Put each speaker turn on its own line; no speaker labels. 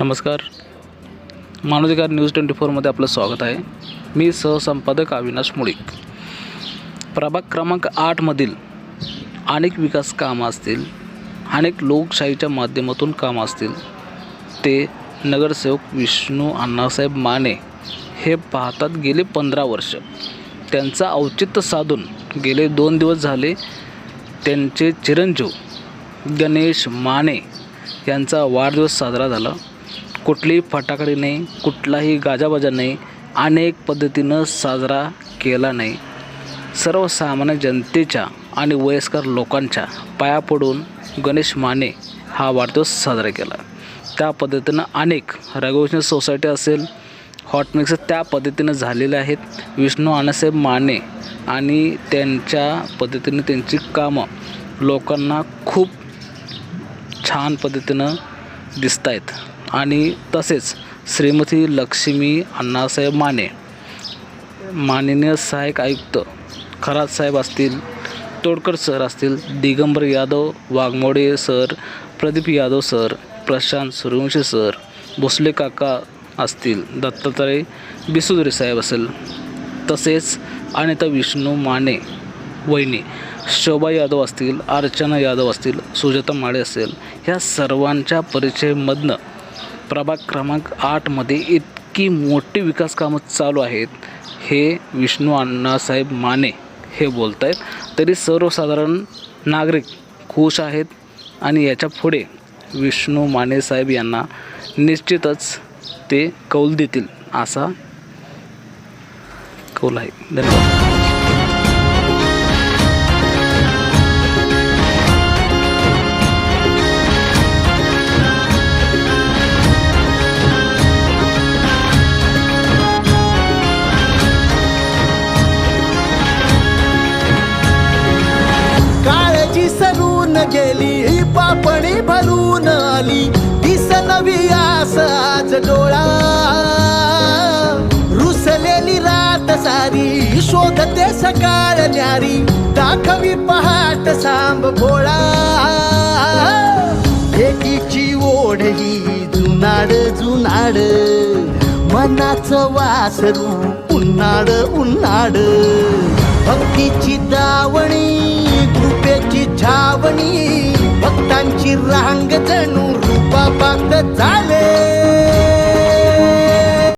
नमस्कार. मानवाधिकार news twenty फोरमध्ये आपलं स्वागत आहे. मी सहसंपादक अविनाश मुळीक. प्रभाग क्रमांक आठमधील अनेक विकास कामं असतील अनेक लोकशाहीच्या माध्यमातून कामं असतील ते नगरसेवक विष्णू अण्णासाहेब माने हे पाहतात गेले पंधरा वर्ष. त्यांचं औचित्य साधून गेले दोन दिवस झाले त्यांचे चिरंजीव गणेश माने यांचा वाढदिवस साजरा झाला. कुठलीही फटाकडे नाही कुठलाही गाजाबाजा नाही अनेक पद्धतीनं साजरा केला नाही. सर्वसामान्य जनतेच्या आणि वयस्कर लोकांच्या पाया पडून गणेश माने हा वाढदिवस साजरा केला. त्या पद्धतीनं अनेक रघुवंश सोसायटी असेल हॉटमिक्स त्या पद्धतीनं झालेले आहेत. विष्णू आनासाहेब माने आणि त्यांच्या पद्धतीने त्यांची कामं लोकांना खूप छान पद्धतीनं दिसत आहेत आणि तसेच श्रीमती लक्ष्मी अण्णासाहेब माने. माननीय सहाय्यक आयुक्त खरात साहेब असतील तोडकर सर असतील Digambar Yadav Waghmode sir Pradeep Yadav sir Prashant Suryavanshi sir Bhosale काका असतील दत्तात्रय बिसुदरे साहेब असेल. तसेच अनिता विष्णू माने वहिनी शोभा यादव असतील अर्चना यादव असतील सुजाता माळे असेल ह्या सर्वांच्या परिचयमधनं प्रभाग क्रमांक आठमध्ये इतकी मोठी विकास कामं चालू आहेत हे विष्णू अण्णासाहेब माने हे बोलत आहेत तरी सर्वसाधारण नागरिक खुश आहेत आणि याच्यापुढे विष्णू माने साहेब यांना निश्चितच ते कौल देतील असा कौल आहे. धन्यवाद.
गेली पापणी भरून आली. दिस नवी आस आज डोळा. रुसलेली रात सारी शोधते सकाळ न्यारी. दाखवी पहाट सांब भोळा. एकीची ओढही जुनाड जुनाड. मनाचं वासरू उन्हाड उन्हाड भक्तीची दावणी रांग जणू रूपा पांग झाले.